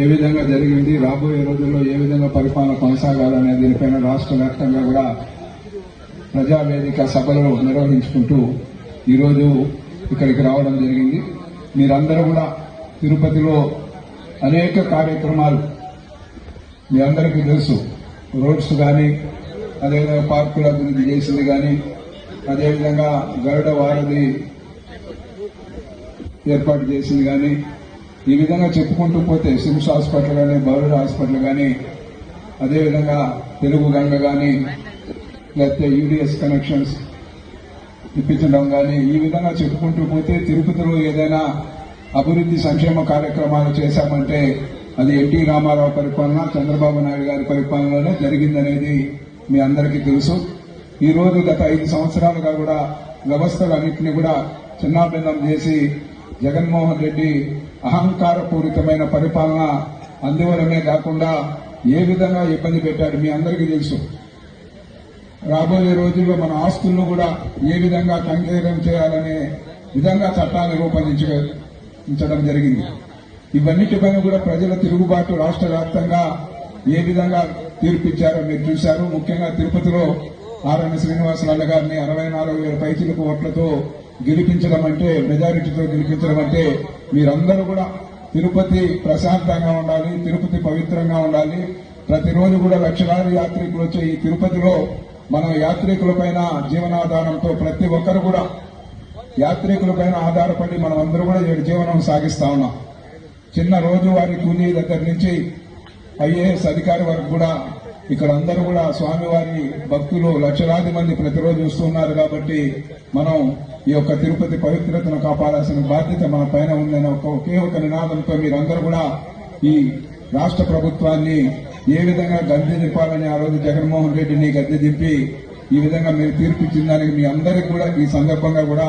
ఏ విధంగా జరిగింది? రాబోయే రోజుల్లో ఏ విధంగా పరిపాలన కొనసాగాలనే దీనిపైన రాష్ట్ర వ్యాప్తంగా కూడా ప్రజావేదిక సభలు నిర్వహించుకుంటూ ఈరోజు ఇక్కడికి రావడం జరిగింది. మీరందరూ కూడా తిరుపతిలో అనేక కార్యక్రమాలు మీ అందరికీ తెలుసు. రోడ్స్ కానీ అదేవిధంగా పార్కుల అభివృద్ధి చేసింది కానీ అదేవిధంగా గరుడ వారధి ఏర్పాటు చేసింది కానీ ఈ విధంగా చెప్పుకుంటూ పోతే సిమ్స్ హాస్పిటల్ కానీ బరుడు హాస్పిటల్ కానీ అదేవిధంగా తెలుగు గంగ కానీ లేకపోతే యూడిఎస్ కనెక్షన్స్ ఇప్పించడం కానీ ఈ విధంగా చెప్పుకుంటూ పోతే తిరుపతిలో ఏదైనా అభివృద్ధి సంక్షేమ కార్యక్రమాలు చేశామంటే అది ఎన్టీ రామారావు పరిపాలన చంద్రబాబు నాయుడు గారి పరిపాలనలోనే జరిగిందనేది మీ అందరికీ తెలుసు. ఈరోజు గత ఐదు సంవత్సరాలుగా కూడా వ్యవస్థలన్నింటినీ కూడా చిన్నాభిన్నం చేసి జగన్మోహన్ రెడ్డి అహంకారపూరితమైన పరిపాలన అందివ్వడమే కాకుండా ఏ విధంగా ఇబ్బంది పెట్టాడు మీ అందరికీ తెలుసు. రాబోయే రోజుల్లో మన ఆస్తులను కూడా ఏ విధంగా కంకేరం చేయాలనే విధంగా చట్టాన్ని రూపొందించడం జరిగింది. ఇవన్నిటిపైన కూడా ప్రజల తిరుగుబాటు రాష్ట్ర వ్యాప్తంగా ఏ విధంగా తీర్పిచ్చారో మీరు చూశారు. ముఖ్యంగా తిరుపతిలో ఆర్ఎన్ శ్రీనివాసరావు గారిని అరవై నాలుగు వేల పైచిలకు ఓట్లతో గెలిపించడం అంటే మెజారిటీతో గెలిపించడం అంటే మీరందరూ కూడా తిరుపతి ప్రశాంతంగా ఉండాలి తిరుపతి పవిత్రంగా ఉండాలి. ప్రతిరోజు కూడా లక్షలాది యాత్రికులు వచ్చే ఈ తిరుపతిలో మన యాత్రికులపైన జీవనాధారంతో ప్రతి ఒక్కరు కూడా యాత్రికులపైన ఆధారపడి మనం అందరూ కూడా జీవనం సాగిస్తా ఉన్నాం. చిన్న రోజువారీ కూలీ దగ్గర నుంచి ఐఏఎస్ అధికారి వరకు కూడా ఇక్కడ అందరూ కూడా స్వామివారి భక్తులు లక్షలాది మంది ప్రతిరోజు వస్తున్నారు కాబట్టి మనం ఈ యొక్క తిరుపతి పవిత్రతను కాపాడాల్సిన బాధ్యత మన పైన ఉందని ఒక ఒకే ఒక నినాదంతో మీరందరూ కూడా ఈ రాష్ట్ర ప్రభుత్వాన్ని ఏ విధంగా గద్దె దింపాలని ఆ రోజు జగన్మోహన్ రెడ్డిని గద్దె దింపి ఈ విధంగా మీరు తీర్పిచ్చిన దానికి మీ అందరికి కూడా ఈ సందర్భంగా కూడా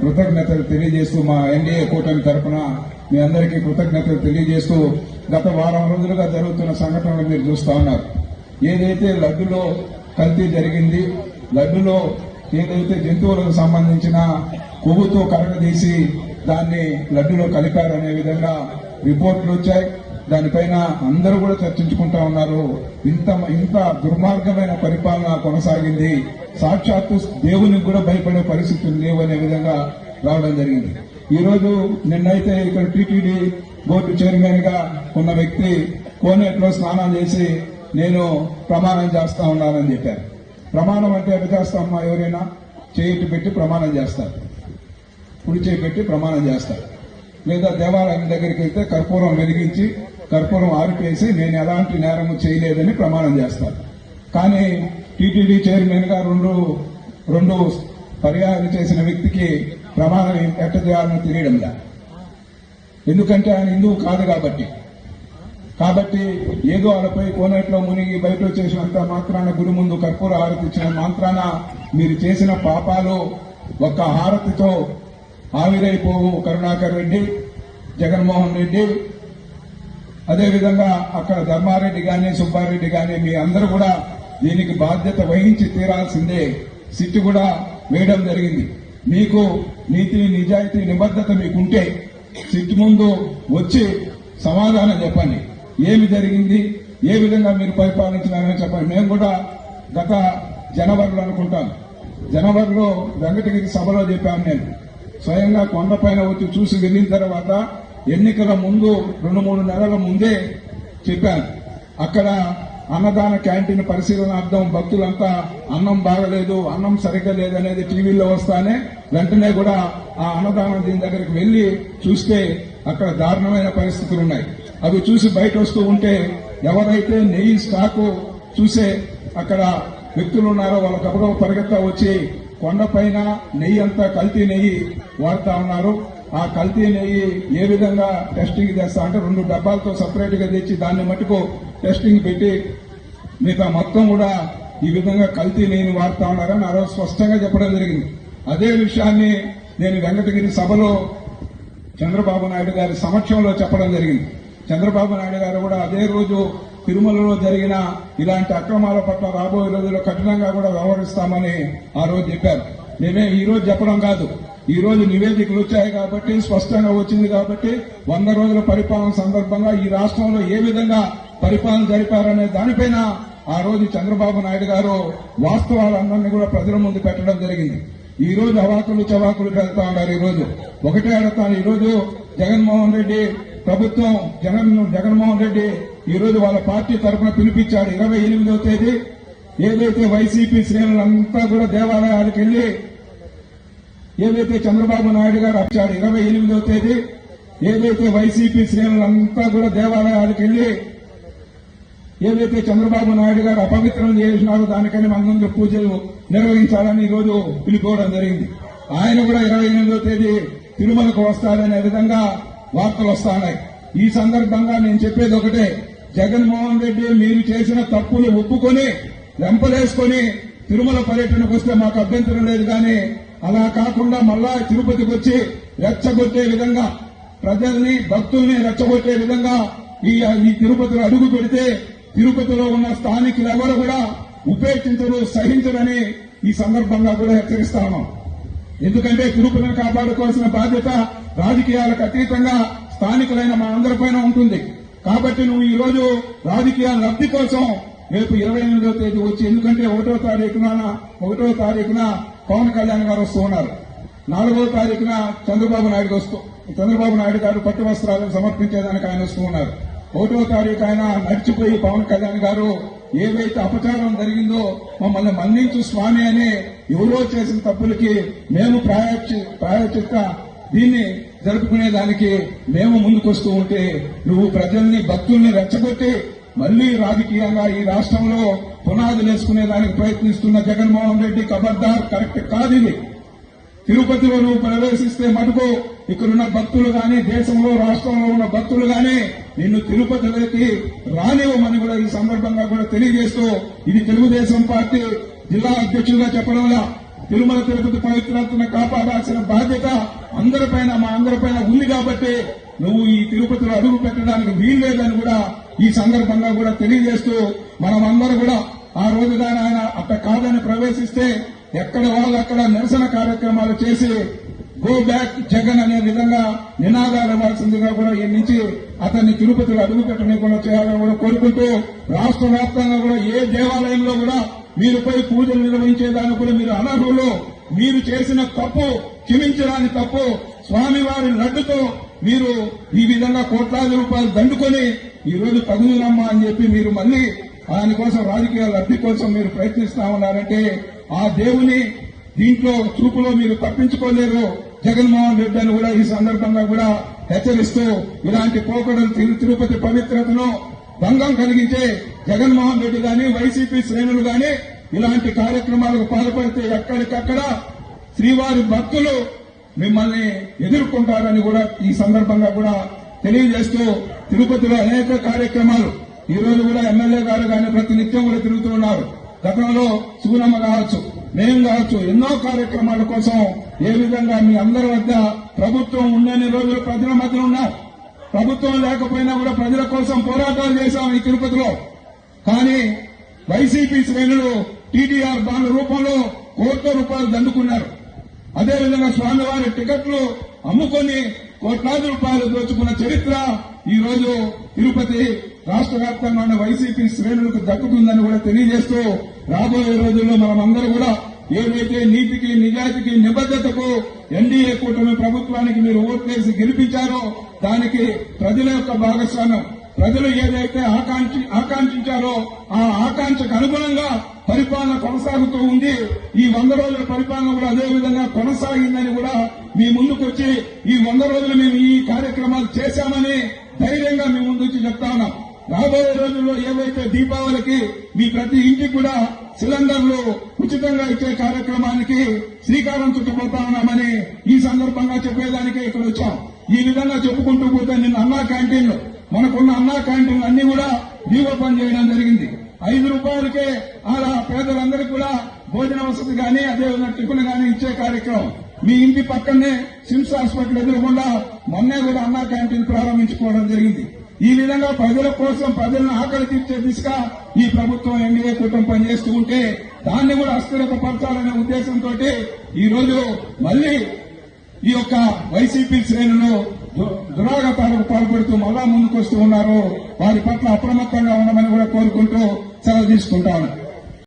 కృతజ్ఞతలు తెలియజేస్తూ మా ఎన్డీఏ కూటమి తరఫున మీ అందరికీ కృతజ్ఞతలు తెలియజేస్తూ గత వారం రోజులుగా జరుగుతున్న సంఘటనలు మీరు చూస్తా ఉన్నారు. ఏదైతే లడ్డులో కల్తీ జరిగింది లడ్డులో ఏదైతే జంతువులకు సంబంధించిన కొవ్వుతో కరగదీసి దాన్ని లడ్డులో కలిపారనే విధంగా రిపోర్ట్లు వచ్చాయి. దానిపైన అందరూ కూడా చర్చించుకుంటా ఉన్నారు. ఇంత ఇంత దుర్మార్గమైన పరిపాలన కొనసాగింది. సాక్షాత్తు దేవునికి కూడా భయపడే పరిస్థితులు లేవు అనే విధంగా రావడం జరిగింది. ఈరోజు నిన్నైతే ఇక్కడ టీటీడీ బోర్డు చైర్మన్గా ఉన్న వ్యక్తి కోనేట్లో స్నానం చేసి నేను ప్రమాణం చేస్తా ఉన్నానని చెప్పారు. ప్రమాణం అంటే ఎట్లా చేస్తామమ్మా ఎవరైనా చేయిట్టు పెట్టి ప్రమాణం చేస్తారు. కుడి చేయి పెట్టి ప్రమాణం చేస్తారు. లేదా దేవాలయం దగ్గరికి వెళ్తే కర్పూరం వెలిగించి కర్పూరం ఆరిపేసి నేను ఎలాంటి నేరము చేయలేదని ప్రమాణం చేస్తారు. కానీ టీటీడీ చైర్మన్గా రెండు రెండు పర్యాలు చేసిన వ్యక్తికి ప్రమాణం ఎట్ట చేయాలని తెలియడం ఎందుకంటే ఆయన హిందువు కాదు కాబట్టి. కాబట్టి ఏదో అలపై కోనేట్లో మునిగి బయట వచ్చేసినంత మాత్రాన గుడి ముందు కర్పూర హారతి ఇచ్చిన మాత్రాన మీరు చేసిన పాపాలు ఒక్క హారతితో ఆవిరైపోవు. కరుణాకర్ రెడ్డి జగన్మోహన్ రెడ్డి. అదేవిధంగా అక్కడ ధర్మారెడ్డి గాని సుబ్బారెడ్డి గాని మీ అందరూ కూడా దీనికి బాధ్యత వహించి తీరాల్సిందే. సిట్టు కూడా వేయడం జరిగింది. మీకు నీతి నిజాయితీ నిబద్ధత మీకుంటే సిట్టు ముందు వచ్చి సమాధానం చెప్పండి. ఏమి జరిగింది ఏ విధంగా మీరు పరిపాలించినారని చెప్పండి. మేము కూడా గత జనవరిలో అనుకుంటాం. జనవరిలో వెంకటగిరి సభలో చెప్పాను నేను. స్వయంగా కొండపైన వచ్చి చూసి వెళ్ళిన తర్వాత ఎన్నికల ముందు రెండు మూడు నెలల ముందే చెప్పాను. అక్కడ అన్నదాన క్యాంటీన్ పరిశీలనార్థం భక్తులంతా అన్నం బాగలేదు అన్నం సరిగ్గా లేదనేది టీవీలో వస్తానే వెంటనే కూడా ఆ అన్నదానం దీని దగ్గరికి వెళ్ళి చూస్తే అక్కడ దారుణమైన పరిస్థితులు ఉన్నాయి అవి చూసి బయట వస్తూ ఉంటే ఎవరైతే నెయ్యి స్టాకు చూసే అక్కడ వ్యక్తులు ఉన్నారో వాళ్ళ గబగబ పరిగెత్తా వచ్చి కొండపైన నెయ్యి అంతా కల్తీ నెయ్యి వాడుతా ఉన్నారు. ఆ కల్తీ నెయ్యి ఏ విధంగా టెస్టింగ్ చేస్తా అంటే రెండు డబ్బాలతో సపరేట్గా తెచ్చి దాన్ని మటుకు టెస్టింగ్ పెట్టి మిగతా మొత్తం కూడా ఈ విధంగా కల్తీ నెయ్యిని వాడుతా ఉన్నారని ఆ రోజు స్పష్టంగా చెప్పడం జరిగింది. అదే విషయాన్ని నేను వెంకటగిరి సభలో చంద్రబాబు నాయుడు గారి సమక్షంలో చెప్పడం జరిగింది. చంద్రబాబు నాయుడు గారు కూడా అదే రోజు తిరుమలలో జరిగిన ఇలాంటి అక్రమాల పట్ల రాబోయే రోజుల్లో కఠినంగా కూడా వ్యవహరిస్తామని ఆ రోజు చెప్పారు. మేమే ఈ రోజు చెప్పడం కాదు. ఈ రోజు నివేదికలు వచ్చాయి కాబట్టి స్పష్టంగా వచ్చింది కాబట్టి వంద రోజుల పరిపాలన సందర్భంగా ఈ రాష్ట్రంలో ఏ విధంగా పరిపాలన జరిపారనే దానిపైన ఆ రోజు చంద్రబాబు నాయుడు గారు వాస్తవాలందరినీ కూడా ప్రజల ముందు పెట్టడం జరిగింది. ఈ రోజు అవాకులు చవాకులు పెడతా ఉన్నారు ఈ రోజు. ఒకటే అడుగుతాను ఈ రోజు జగన్మోహన్ రెడ్డి ప్రభుత్వం జగన్ జగన్మోహన్ రెడ్డి ఈ రోజు వాళ్ళ పార్టీ తరఫున పిలిపించాడు ఇరవై ఎనిమిదవ తేదీ ఏదైతే వైసీపీ శ్రేణులంతా కూడా దేవాలయాలకు వెళ్ళి ఏదైతే చంద్రబాబు నాయుడు గారు వచ్చాడు ఇరవై ఎనిమిదవ తేదీ ఏదైతే వైసీపీ శ్రేణులంతా కూడా దేవాలయాలకు వెళ్ళి ఏదైతే చంద్రబాబు నాయుడు గారు అపవిత్రం చేసినారో దానికని మనందరూ పూజలు నిర్వహించాలని ఈ రోజు పిలుపుకోవడం జరిగింది. ఆయన కూడా ఇరవై ఎనిమిదవ తేదీ తిరుమలకు వస్తారనే విధంగా వార్తలు వస్తున్నాయి. ఈ సందర్భంగా నేను చెప్పేది ఒకటే. జగన్మోహన్ రెడ్డి మీరు చేసిన తప్పులు ఒప్పుకొని వెంపలేసుకొని తిరుమల పర్యటనకు వస్తే మాకు అభ్యంతరం లేదు కానీ అలా కాకుండా మళ్ళా తిరుపతికి వచ్చి రెచ్చగొట్టే విధంగా ప్రజల్ని భక్తుల్ని రెచ్చగొట్టే విధంగా ఈ ఈ తిరుపతిలో అడుగు పెడితే తిరుపతిలో ఉన్న స్థానికులు ఎవరు కూడా ఉపేక్షించరు సహించరని ఈ సందర్భంగా కూడా హెచ్చరిస్తాను ఎందుకంటే తిరుపతిని కాపాడుకోవాల్సిన బాధ్యత రాజకీయాలకు అతీతంగా స్థానికులైన మా అందరిపైన ఉంటుంది. కాబట్టి నువ్వు ఈ రోజు రాజకీయ లబ్ధి కోసం రేపు ఇరవై ఎనిమిదో తేదీ వచ్చి ఎందుకంటే ఒకటో తారీఖున ఒకటో తారీఖున పవన్ కళ్యాణ్ గారు వస్తూ ఉన్నారు. నాలుగో తారీఖున చంద్రబాబు నాయుడు వస్తూ చంద్రబాబు నాయుడు గారు పట్టు వస్త్రాలను సమర్పించేదానికి ఆయన వస్తూ ఉన్నారు. ఒకటో తారీఖు ఆయన నడిచిపోయి పవన్ కళ్యాణ్ గారు ఏవైతే అపచారం జరిగిందో మమ్మల్ని మన్నించు స్వామి అని ఎవరో చేసిన తప్పులకి మేము ప్రాయోక్షి ప్రాయోచిత దీన్ని జరుపుకునేదానికి మేము ముందుకొస్తూ ఉంటే నువ్వు ప్రజల్ని భక్తుల్ని రెచ్చగొట్టి మళ్ళీ రాజకీయంగా ఈ రాష్ట్రంలో పునాదులు వేసుకునేదానికి ప్రయత్నిస్తున్న జగన్మోహన్ రెడ్డి కబర్దార్ కరెక్ట్ కాదు ఇది. తిరుపతిలో నువ్వు ప్రవేశిస్తే మటుకు ఇక్కడున్న భక్తులు గాని దేశంలో రాష్ట్రంలో ఉన్న భక్తులు గాని నిన్ను తిరుపతిలోకి రానివ్వమని కూడా ఈ సందర్భంగా కూడా తెలియజేస్తూ ఇది తెలుగుదేశం పార్టీ జిల్లా అధ్యక్షులుగా చెప్పడంలా తిరుమల తిరుపతి పవిత్రతను కాపాడాల్సిన బాధ్యత అందరిపైన మా అందరిపైన ఉంది కాబట్టి నువ్వు ఈ తిరుపతిలో అడుగు పెట్టడానికి వీల్లేదని కూడా ఈ సందర్భంగా కూడా తెలియజేస్తూ మనమందరూ కూడా ఆ రోజు కానీ ఆయన అట్ట కాదని ప్రవేశిస్తే ఎక్కడ వాళ్ళు అక్కడ నిరసన కార్యక్రమాలు చేసి గో బ్యాక్ జగన్ అనే విధంగా నినాదాలు ఇవ్వాల్సిందిగా కూడా ఈ నుంచి అతన్ని తిరుపతిలో అడుగు కూడా చేయాలని కూడా కోరుకుంటూ రాష్ట్ర వ్యాప్తంగా కూడా ఏ దేవాలయంలో కూడా మీరుపై పూజలు నిర్వహించేదాన్ని కూడా మీరు అనర్హులు. మీరు చేసిన తప్పు క్షమించరాని తప్పు స్వామివారి లడ్డుతో మీరు ఈ విధంగా కోట్లాది రూపాయలు దండుకొని ఈ రోజు అని చెప్పి మీరు మళ్ళీ దానికోసం రాజకీయ లబ్ధి కోసం మీరు ప్రయత్నిస్తా ఉన్నారంటే ఆ దేవుని దీంట్లో చూపులో మీరు తప్పించుకోలేరు. జగన్మోహన్ రెడ్డి అని కూడా ఈ సందర్భంగా కూడా హెచ్చరిస్తూ ఇలాంటి పోకడలు తిరు- తిరుపతి పవిత్రతను భంగం కలిగించే జగన్మోహన్ రెడ్డి గాని వైసీపీ శ్రేణులు గాని ఇలాంటి కార్యక్రమాలకు పాల్పడితే ఎక్కడికక్కడ శ్రీవారి భక్తులు మిమ్మల్ని ఎదుర్కొంటారని కూడా ఈ సందర్భంగా కూడా తెలియజేస్తూ తిరుపతిలో అనేక కార్యక్రమాలు. ఈ రోజు కూడా ఎమ్మెల్యే గారు కానీ ప్రతి నిత్యం కూడా తిరుగుతున్నారు గతంలో సుగుణమ్మ కావచ్చు మేము కావచ్చు ఎన్నో కార్యక్రమాల కోసం ఏ విధంగా మీ అందరి వద్ద ప్రభుత్వం ఉండని రోజులు ప్రజల మధ్య ఉన్నారు ప్రభుత్వం లేకపోయినా కూడా ప్రజల కోసం పోరాటాలు చేశాం ఈ తిరుపతిలో. కానీ వైసీపీ శ్రేణులు టీడీఆర్ బాండ్ రూపంలో కోట్ల రూపాయలు దండుకున్నారు. అదేవిధంగా స్వామివారి టికెట్లు అమ్ముకొని కోట్లాది రూపాయలు దోచుకున్న చరిత్ర ఈ రోజు తిరుపతి రాష్ట్ర వ్యాప్తంగా ఉన్న వైసీపీ శ్రేణులకు దక్కుతుందని కూడా తెలియజేస్తూ రాబోయే రోజుల్లో మనమందరూ కూడా ఏదైతే నీతికి నిజాయితీకి నిబద్ధతకు ఎన్డీఏ కూటమి ప్రభుత్వానికి మీరు ఓట్లేసి గెలిపించారో దానికి ప్రజల యొక్క భాగస్వామ్యం ప్రజలు ఏదైతే ఆకాంక్షి ఆకాంక్షించారో ఆ ఆకాంక్షకు అనుగుణంగా పరిపాలన కొనసాగుతూ ఉంది. ఈ వంద రోజుల పరిపాలన కూడా అదే విధంగా కొనసాగిందని కూడా మీ ముందుకు వచ్చి ఈ వంద రోజులు మేము ఈ కార్యక్రమాలు చేశామని ధైర్యంగా మీ ముందు వచ్చి చెప్తా ఉన్నాం. రాబోయే రోజుల్లో ఏవైతే దీపావళికి మీ ప్రతి ఇంటికి కూడా సిలిండర్లు ఉచితంగా ఇచ్చే కార్యక్రమానికి శ్రీకారం చుట్టబోతా ఉన్నామని ఈ సందర్భంగా చెప్పేదానికే ఇక్కడ వచ్చాం. ఈ విధంగా చెప్పుకుంటూ పోతే నిన్న అన్నా క్యాంటీన్లు మనకున్న అన్నా క్యాంటీన్లు అన్ని కూడా రీఓపెన్ చేయడం జరిగింది. ఐదు రూపాయలకే అలా పేదలందరికీ కూడా భోజన వసతి కానీ అదేవిధంగా టిఫిన్ కానీ ఇచ్చే కార్యక్రమం. మీ ఇంటి పక్కనే సిమ్స్ హాస్పిటల్ ఎదురుకుండా మొన్నే కూడా అన్నా క్యాంటీన్ ప్రారంభించుకోవడం జరిగింది. ఈ విధంగా ప్రజల కోసం ప్రజలను ఆకలి తీర్చే దిశగా ఈ ప్రభుత్వం ఎన్డీఏ కూటమి పనిచేస్తూ ఉంటే దాన్ని కూడా అస్థిరతపరచాలనే ఉద్దేశంతో ఈ రోజు మళ్ళీ ఈ యొక్క వైసీపీ శ్రేణులు దురాగతాలకు పాల్పడుతూ మళ్ళా ముందుకు వస్తూ ఉన్నారు. వారి పట్ల అప్రమత్తంగా ఉండమని కూడా కోరుకుంటూ సెలవు తీసుకుంటాను